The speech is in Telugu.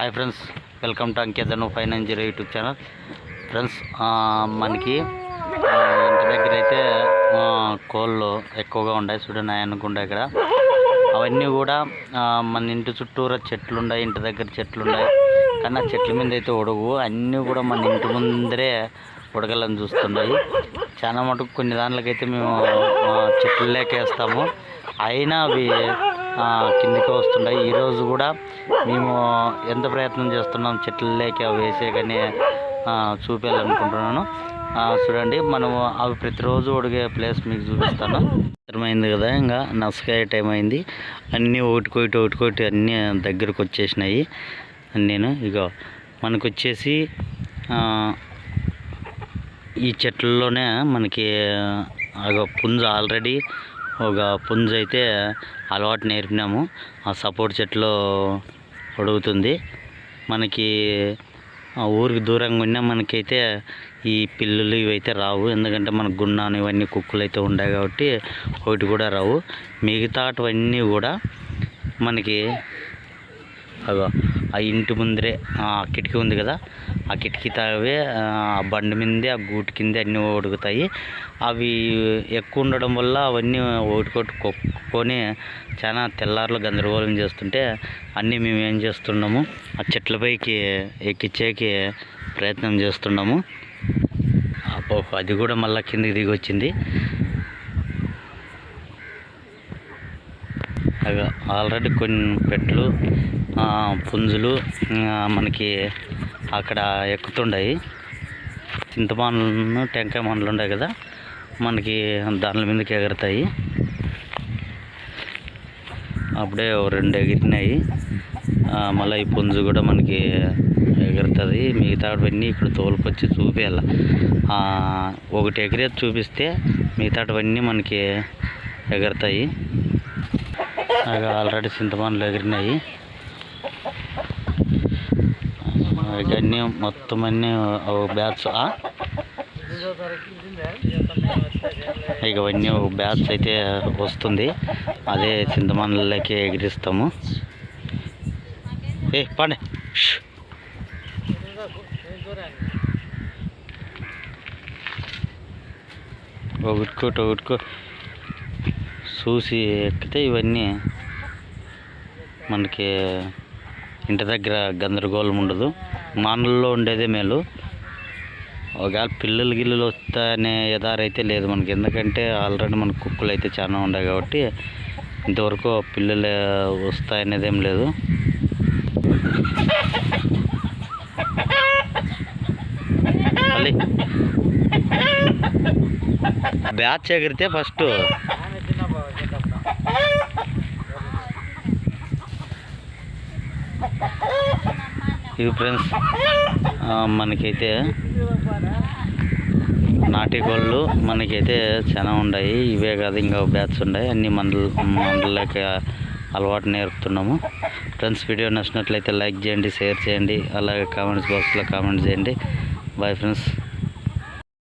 Hi friends welcome to అంకేతను finance zero YouTube channel friends మనకి ఇంటి దగ్గర అయితే కోళ్ళు ఎక్కువగా ఉన్నాయి చూడండి అనుకుంటా ఇక్కడ. అవన్నీ కూడా మన ఇంటి చుట్టూరా చెట్లు ఉన్నాయి ఇంటి దగ్గర చెట్లు ఉన్నాయి. కానీ ఆ చెట్ల మీద అయితే ఉడవు అన్నీ కూడా మన ఇంటి ముందరే ఉడగలని చూస్తున్నాయి. చాలా మటుకు కొన్ని దాంట్లోకైతే మేము చెట్లు లేకేస్తాము. అయినా అవి కిందికి వస్తున్నాయి ఈరోజు కూడా మేము ఎంత ప్రయత్నం చేస్తున్నాం చెట్లు లేక వేసే కానీ చూపించాలనుకుంటున్నాను చూడండి మనము అవి ప్రతిరోజు ఉడిగే ప్లేస్ మీకు చూపిస్తాను. అయింది కదా ఇంకా నసకాయ టైం అయింది అన్నీ ఒకటికొకటి ఒకటికొకటి అన్నీ దగ్గరకు వచ్చేసినాయి. నేను ఇగో మనకు వచ్చేసి ఈ చెట్లలోనే మనకి ఒక పుంజ ఆల్రెడీ ఒక పుంజు అయితే అలవాటు నేర్పినాము. ఆ సపోర్ట్ చెట్లు పొడుగుతుంది మనకి ఆ ఊరికి దూరంగా ఉన్నా మనకైతే ఈ పిల్లులు ఇవైతే రావు. ఎందుకంటే మన గున్నాను ఇవన్నీ కుక్కలు అయితే ఉన్నాయి కాబట్టి ఒకటి కూడా రావు. మిగతాటివన్నీ కూడా మనకి అగో ఆ ఇంటి ముందరే ఆ కిటికీ ఉంది కదా ఆ కిటికీ తావే ఆ బండి మీదే ఆ గూటి కింద అన్నీ ఉడుకుతాయి అవి ఎక్కువ ఉండడం వల్ల అవన్నీ ఒకటికొకటి కొట్టుకొని చాలా తెల్లారులు గందరగోళం చేస్తుంటే అన్నీ మేము ఏం చేస్తున్నాము ఆ చెట్లపైకి ఎక్కించేకి ప్రయత్నం చేస్తున్నాము. అది కూడా మళ్ళీ కిందికి దిగి వచ్చింది అవి ఆల్రెడీ కొన్ని పెట్లు పుంజులు మనకి అక్కడ ఎక్కుతుండాయి. చింతమానులు టెంకాయ మానులు ఉన్నాయి కదా మనకి దాని మీదకి ఎగురుతాయి. అప్పుడే ఓ రెండు ఎగిరినాయి. మళ్ళీ ఈ పుంజు కూడా మనకి ఎగురుతుంది. మిగతావన్నీ ఇక్కడ తోలుకొచ్చి చూపించాలి ఒకటి ఎగిరేది చూపిస్తే మిగతావన్నీ మనకి ఎగురుతాయి. అవి ఆల్రెడీ చింతమానులు ఎగిరినాయి. అన్నీ మొత్తం అన్నీ ఒక బ్యాచ్ ఇక అవన్నీ ఒక బ్యాచ్ అయితే వస్తుంది. అదే చింతమానులకి ఎగిరిస్తాము. ఏ పండి. ష్. ఒకటికోటి ఒకటికో చూసి ఎక్కితే ఇవన్నీ. మనకి ఇంటి దగ్గర గందరగోళం ఉండదు. మానల్లో ఉండేదే మేలు. ఒకవేళ పిల్లలు గిల్లులు వస్తాయనే ఎదారైతే లేదు మనకి. ఎందుకంటే ఆల్రెడీ మన కుక్కలు అయితే చాలా ఉన్నాయి కాబట్టి ఇంతవరకు పిల్లలు వస్తాయనేది ఏం లేదు. మళ్ళీ బ్యాచ్ ఎగిరితే ఫస్ట్. ఇవి ఫ్రెండ్స్ ఆ, మనకైతే నాటి కోళ్ళు మనకైతే చాలా ఉన్నాయి ఇవే కాదు ఇంకా బ్యాచ్ ఉన్నాయి అన్ని మండల మండలకి అలవాటు నేర్పుతున్నాము. ఫ్రెండ్స్ వీడియో నచ్చినట్లయితే లైక్ చేయండి షేర్ చేయండి. అలాగే కామెంట్స్ బాక్స్లో కామెంట్ చేయండి. Bye friends